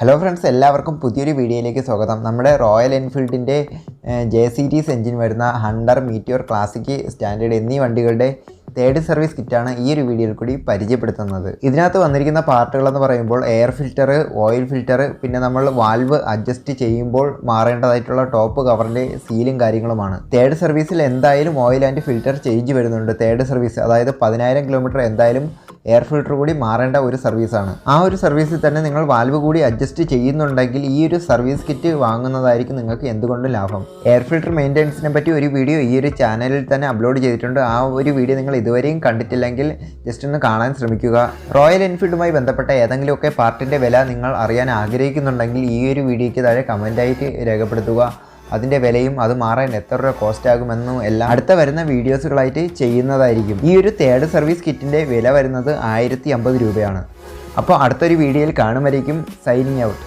Hello friends എല്ലാവർക്കും പുതിയൊരു വീഡിയോയിലേക്ക് സ്വാഗതം. നമ്മുടെ റോയൽ എൻഫീൽഡിന്റെ ജെ സീരീസ് എഞ്ചിൻ വരുന്ന ഹണ്ടർ മീറ്റിയോർ ക്ലാസിക് സ്റ്റാൻഡേർഡ് എന്നീ വണ്ടികളുടെ തേർഡ് സർവീസ് കിറ്റാണ് ഈ ഒരു വീഡിയോയിൽ കൂടി പരിചയപ്പെടുത്തുന്നത്. ഇതിനകത്ത് വന്നിരിക്കുന്ന പാർട്ടുകളെന്ന് പറയുമ്പോൾ എയർ ഫിൽറ്റർ ഓയിൽ ഫിൽറ്റർ പിന്നെ നമ്മൾ വാൽവ് അഡ്ജസ്റ്റ് ചെയ്യുമ്പോൾ മാറേണ്ടതായിട്ടുള്ള ടോപ്പ് കവറിന്റെ സീലും കാര്യങ്ങളുമാണ്. തേർഡ് സർവീസിൽ എന്തായാലും ഓയിൽ ആൻഡ് ഫിൽറ്റർ ചേഞ്ച് വരുന്നുണ്ട്. തേർഡ് സർവീസ് അതായത് പതിനായിരം കിലോമീറ്റർ എന്തായാലും എയർ ഫിൽട്ടർ കൂടി മാറേണ്ട ഒരു സർവീസാണ്. ആ ഒരു സർവീസിൽ തന്നെ നിങ്ങൾ വാൽവ് കൂടി അഡ്ജസ്റ്റ് ചെയ്യുന്നുണ്ടെങ്കിൽ ഈ ഒരു സർവീസ് കിറ്റ് വാങ്ങുന്നതായിരിക്കും നിങ്ങൾക്ക് എന്തുകൊണ്ടും ലാഭം. എയർ ഫിൽട്ടർ മെയിന്റെനൻസിനെ പറ്റി ഒരു വീഡിയോ ഈ ഒരു ചാനലിൽ തന്നെ അപ്ലോഡ് ചെയ്തിട്ടുണ്ട്. ആ ഒരു വീഡിയോ നിങ്ങൾ ഇതുവരെയും കണ്ടിട്ടില്ലെങ്കിൽ ജസ്റ്റ് ഒന്ന് കാണാൻ ശ്രമിക്കുക. റോയൽ എൻഫീൽഡുമായി ബന്ധപ്പെട്ട ഏതെങ്കിലുമൊക്കെ പാർട്ടിന്റെ വില നിങ്ങൾ അറിയാൻ ആഗ്രഹിക്കുന്നുണ്ടെങ്കിൽ ഈ ഒരു വീഡിയോയ്ക്ക് താഴെ കമന്റായിട്ട് രേഖപ്പെടുത്തുക. അതിന്റെ വിലയും അത് മാറാൻ എത്ര രൂപ കോസ്റ്റ് ആകുമെന്നും എല്ലാം അടുത്ത വരുന്ന വീഡിയോസുകളായിട്ട് ചെയ്യുന്നതായിരിക്കും. ഈ ഒരു തേർഡ് സർവീസ് കിറ്റിന്റെ വില വരുന്നത് ആയിരത്തി രൂപയാണ്. അപ്പോൾ അടുത്തൊരു വീഡിയോയിൽ കാണും സൈനിങ് ഔട്ട്